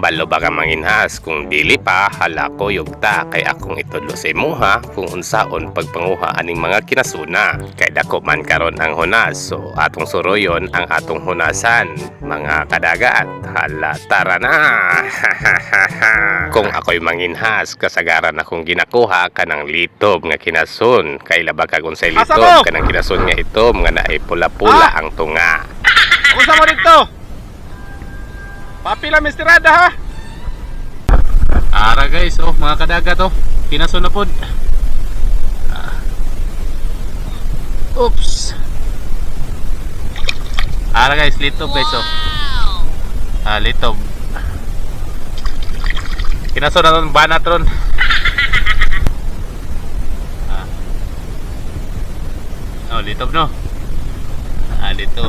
Kabalo ba ka manginhas kung dili pa hala ko yugta kay akong itudlo sa imuha kung unsaon pagpanguha aning mga kinasuna. Kay dako man karon ang hunas so atong suroyon ang atong hunasan mga kadagat. Hala tara na. kung ako'y manginhas kasagaran akong ginakuha kanang litob nga kinasun kay labag kag unsay litob kanang kinasun nga itom nga naay pula-pula ang tunga. Unsa mo dito? Papila Misterada ha? Ara guys, oh mga kadagat oh. Kinaso na pod. Ah. Oops. Ara guys, litob guys oh. Ah, litob. Kinaso na ron banat ron. ah. Oh, litob no. Ah, litob.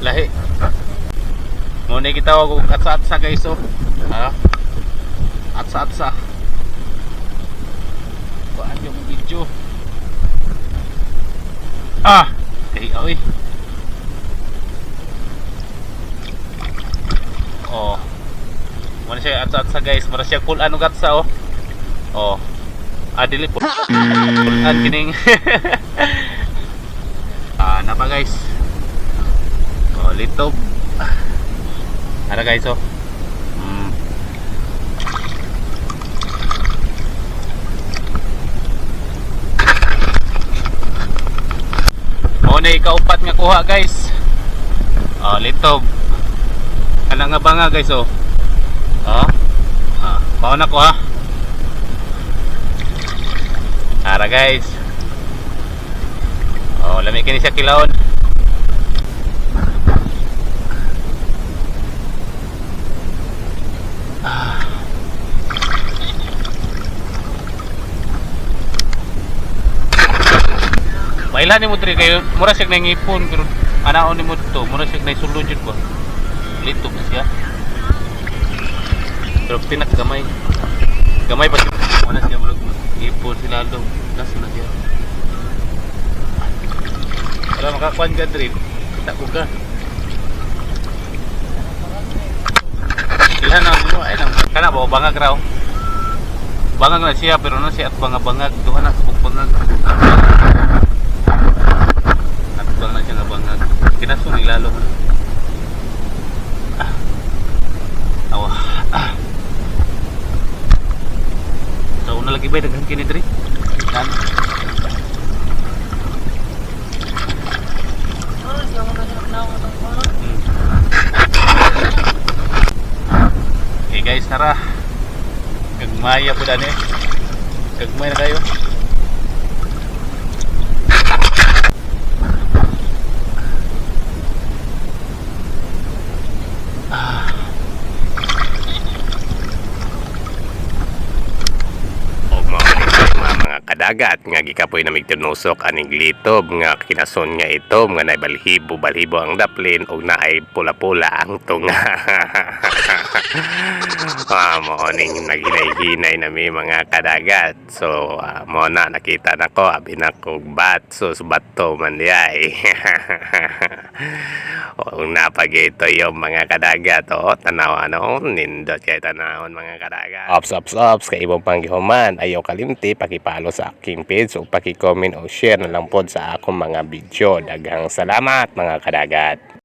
Lahi. Muna kita wag og atsa-atsa guys oh. Ha? Atsa-atsa. Kuan yung video. Ah, kay oy. Oh. Muna siya atsa-atsa guys, mura siya cool ano gatsa oh. Oh. Ah, dili po. Kulan kining. napa guys. Oh, litob. Ano guys, oh. Mm. Oh, na ikaupat nga kuha, guys. Oh, litob. Kana nga ba nga, guys, oh. Oh. Ah, bawa na ko ha. Ara guys. Oh, lami kini siya kilawon. Mailan ni mo diri kayo, mura siya nangipon pero anaon ni mo dito, mura siya nay sulod ba. Lito ba siya? Pero tinak gamay. Gamay pa siya. Wala siya bro. Ipon sila do. Kaso na siya. Wala makakuan ka diri. Kita ko ka. Ilan ang mo ay nang kana ba bangag raw. Bangag na siya pero na siya at bangag-bangag duha na bangag. At bang na siya nga bangag. Kinasong lalo man. Ah. Awa. Ah. So, una lagi ba daghan kini diri? Kan? Okay guys, tara. Gagmaya po dani. Gagmay na kayo. Og mao ni kadagat nga gikapoy na migtunusok aning litob nga kinason nga itom nga naay balhibo ang daplin og naay pula-pula ang tunga. ah, mo ning naghinay-hinay na mi mga kadagat. So ah, mo na nakita na ko abi na kog bat so bato man diay. o napagito yung mga kadagat o tanawa no nindot kay tanawon mga kadagat ops ops ops kay ibang panggihuman ayaw kalimti pakipalo sa aking page o paki-comment o share na lang pod sa akong mga video. Daghang salamat mga kadagat